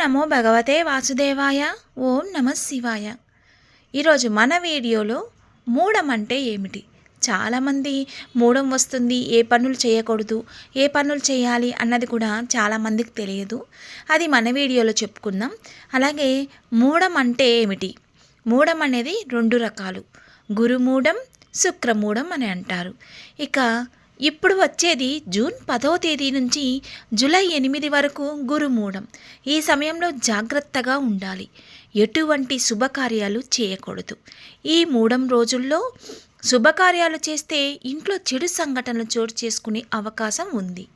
నమో భగవతే వాసుదేవాయ ఓం నమ శివాయ. ఈరోజు మన వీడియోలో మూడం అంటే ఏమిటి? చాలామంది మూడం వస్తుంది ఏ పనులు చేయకూడదు ఏ పనులు చేయాలి అన్నది కూడా చాలామందికి తెలియదు. అది మన వీడియోలో చెప్పుకుందాం. అలాగే మూడం అంటే ఏమిటి? మూడం అనేది రెండు రకాలు. గురుమూఢం శుక్రమూఢం అని అంటారు. ఇక ఇప్పుడు వచ్చేది జూన్ పదవ తేదీ నుంచి జూలై ఎనిమిది వరకు గురుమూఢం. ఈ సమయంలో జాగ్రత్తగా ఉండాలి. ఎటువంటి శుభకార్యాలు చేయకూడదు. ఈ మూడం రోజుల్లో శుభకార్యాలు చేస్తే ఇంట్లో చెడు సంఘటనలు చోటు చేసుకునే అవకాశం ఉంది.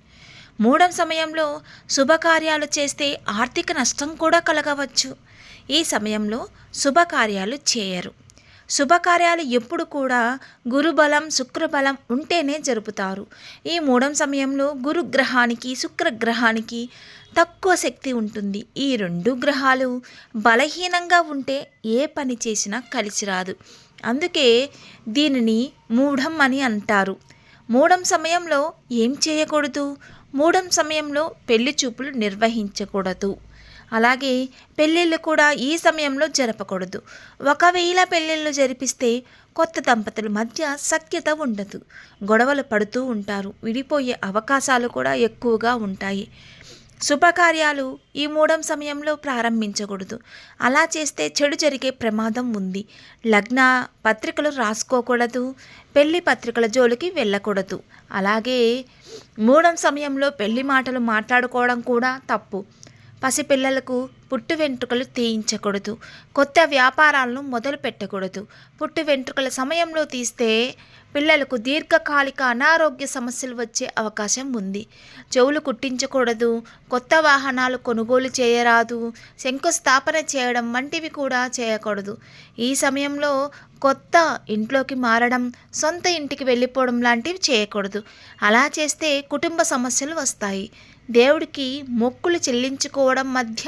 మూడం సమయంలో శుభకార్యాలు చేస్తే ఆర్థిక నష్టం కూడా కలగవచ్చు. ఈ సమయంలో శుభకార్యాలు చేయరు. శుభకార్యాలు ఎప్పుడు కూడా గురుబలం శుక్రబలం ఉంటేనే జరుపుతారు. ఈ మూడం సమయంలో గురుగ్రహానికి శుక్రగ్రహానికి తక్కువ శక్తి ఉంటుంది. ఈ రెండు గ్రహాలు బలహీనంగా ఉంటే ఏ పని చేసినా కలిసి రాదు. అందుకే దీనిని మూఢం అని అంటారు. మూడం సమయంలో ఏం చేయకూడదు? మూడం సమయంలో పెళ్ళి చూపులు నిర్వహించకూడదు. అలాగే పెళ్ళిళ్ళు కూడా ఈ సమయంలో జరపకూడదు. ఒకవేళ పెళ్ళిళ్ళు జరిపిస్తే కొత్త దంపతుల మధ్య సఖ్యత ఉండదు. గొడవలు పడుతూ ఉంటారు. విడిపోయే అవకాశాలు కూడా ఎక్కువగా ఉంటాయి. శుభకార్యాలు ఈ మూడం సమయంలో ప్రారంభించకూడదు. అలా చేస్తే చెడు జరిగే ప్రమాదం ఉంది. లగ్న పత్రికలు రాసుకోకూడదు. పెళ్ళి పత్రికల జోలికి వెళ్ళకూడదు. అలాగే మూడం సమయంలో పెళ్ళి మాటలు మాట్లాడుకోవడం కూడా తప్పు. పసిపిల్లలకు పుట్టు వెంట్రుకలు తీయించకూడదు. కొత్త వ్యాపారాలను మొదలు పెట్టకూడదు. పుట్టు వెంట్రుకల సమయంలో తీస్తే పిల్లలకు దీర్ఘకాలిక అనారోగ్య సమస్యలు వచ్చే అవకాశం ఉంది. చెవులు కుట్టించకూడదు కొత్త వాహనాలు కొనుగోలు చేయరాదు శంకుస్థాపన చేయడం వంటివి కూడా చేయకూడదు. ఈ సమయంలో కొత్త ఇంట్లోకి మారడం సొంత ఇంటికి వెళ్ళిపోవడం లాంటివి చేయకూడదు. అలా చేస్తే కుటుంబ సమస్యలు వస్తాయి. దేవుడికి మొక్కులు చెల్లించుకోవడం మధ్య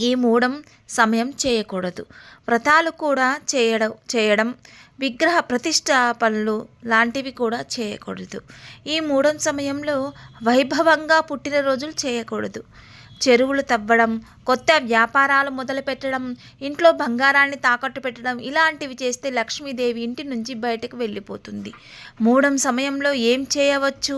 ఈ మూడం సమయం చేయకూడదు. వ్రతాలు కూడా చేయడం చేయడం విగ్రహ ప్రతిష్టాపనలు లాంటివి కూడా చేయకూడదు. ఈ మూడం సమయంలో వైభవంగా పుట్టినరోజులు చేయకూడదు. చెరువులు తవ్వడం కొత్త వ్యాపారాలు మొదలుపెట్టడం ఇంట్లో బంగారాన్ని తాకట్టు పెట్టడం ఇలాంటివి చేస్తే లక్ష్మీదేవి ఇంటి నుంచి బయటకు వెళ్ళిపోతుంది. మూడం సమయంలో ఏం చేయవచ్చు?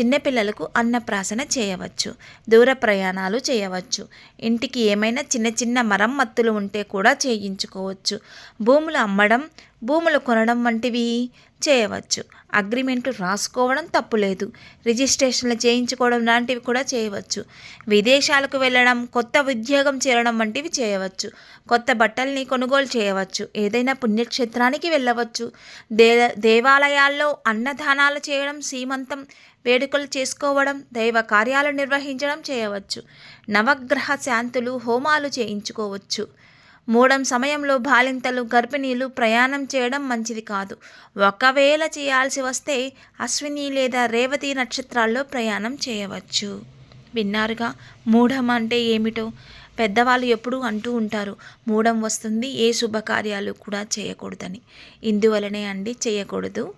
చిన్నపిల్లలకు అన్నప్రాసన చేయవచ్చు దూర ప్రయాణాలు చేయవచ్చు. ఇంటికి ఏమైనా చిన్న చిన్న మరమ్మత్తులు ఉంటే కూడా చేయించుకోవచ్చు. భూములు అమ్మడం భూములు కొనడం వంటివి చేయవచ్చు. అగ్రిమెంట్లు రాసుకోవడం తప్పులేదు. రిజిస్ట్రేషన్లు చేయించుకోవడం లాంటివి కూడా చేయవచ్చు. విదేశాలకు వెళ్ళడం కొత్త ఉద్యోగం చేరడం వంటివి చేయవచ్చు. కొత్త బట్టల్ని కొనుగోలు చేయవచ్చు. ఏదైనా పుణ్యక్షేత్రానికి వెళ్ళవచ్చు. దే దేవాలయాల్లో అన్నదానాలు చేయడం సీమంతం వేడుకలు చేసుకోవడం దైవ కార్యాలు నిర్వహించడం చేయవచ్చు. నవగ్రహ శాంతులు హోమాలు చేయించుకోవచ్చు. మూడం సమయంలో బాలింతలు గర్భిణీలు ప్రయాణం చేయడం మంచిది కాదు. ఒకవేళ చేయాల్సి వస్తే అశ్విని లేదా రేవతి నక్షత్రాల్లో ప్రయాణం చేయవచ్చు. విన్నారుగా? మూఢం అంటే ఏమిటో? పెద్దవాళ్ళు ఎప్పుడూ అంటూ ఉంటారు మూఢం వస్తుంది ఏ శుభకార్యాలు కూడా చేయకూడదని. ఇందువలనే అండి చేయకూడదు.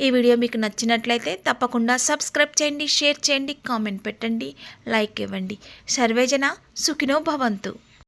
ఈ వీడియో మీకు నచ్చినట్లయితే తప్పకుండా సబ్స్క్రైబ్ చేయండి షేర్ చేయండి కామెంట్ పెట్టండి లైక్ ఇవ్వండి. సర్వేజన సుఖినో భవంతు.